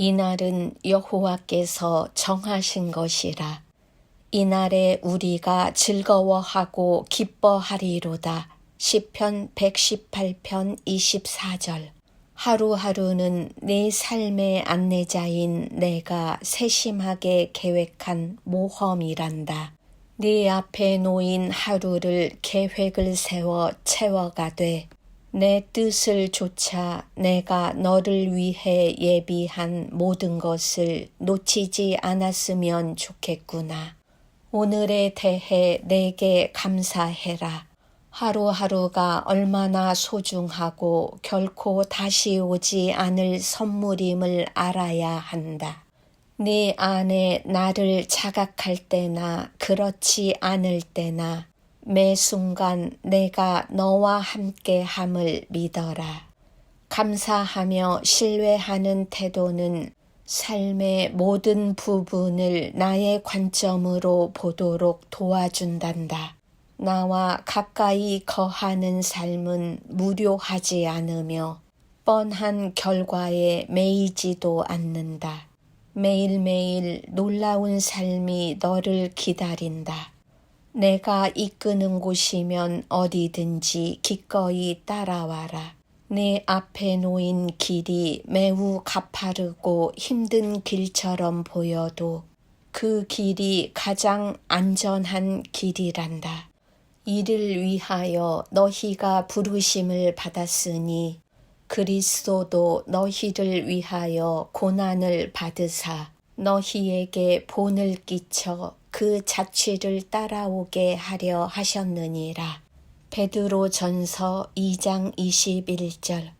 이날은 여호와께서 정하신 것이라. 이날에 우리가 즐거워하고 기뻐하리로다. 시편 118편 24절. 하루하루는 내 삶의 안내자인 내가 세심하게 계획한 모험이란다. 네 앞에 놓인 하루를 계획을 세워 채워가되 내 뜻을 조차 내가 너를 위해 예비한 모든 것을 놓치지 않았으면 좋겠구나. 오늘에 대해 내게 감사해라. 하루하루가 얼마나 소중하고 결코 다시 오지 않을 선물임을 알아야 한다. 네 안에 나를 자각할 때나 그렇지 않을 때나 매 순간 내가 너와 함께 함을 믿어라. 감사하며 신뢰하는 태도는 삶의 모든 부분을 나의 관점으로 보도록 도와준단다. 나와 가까이 거하는 삶은 무료하지 않으며 뻔한 결과에 매이지도 않는다. 매일매일 놀라운 삶이 너를 기다린다. 내가 이끄는 곳이면 어디든지 기꺼이 따라와라. 내 앞에 놓인 길이 매우 가파르고 힘든 길처럼 보여도 그 길이 가장 안전한 길이란다. 이를 위하여 너희가 부르심을 받았으니 그리스도도 너희를 위하여 고난을 받으사 너희에게 본을 끼쳐 그 자취를 따라오게 하려 하셨느니라. 베드로 전서 2장 21절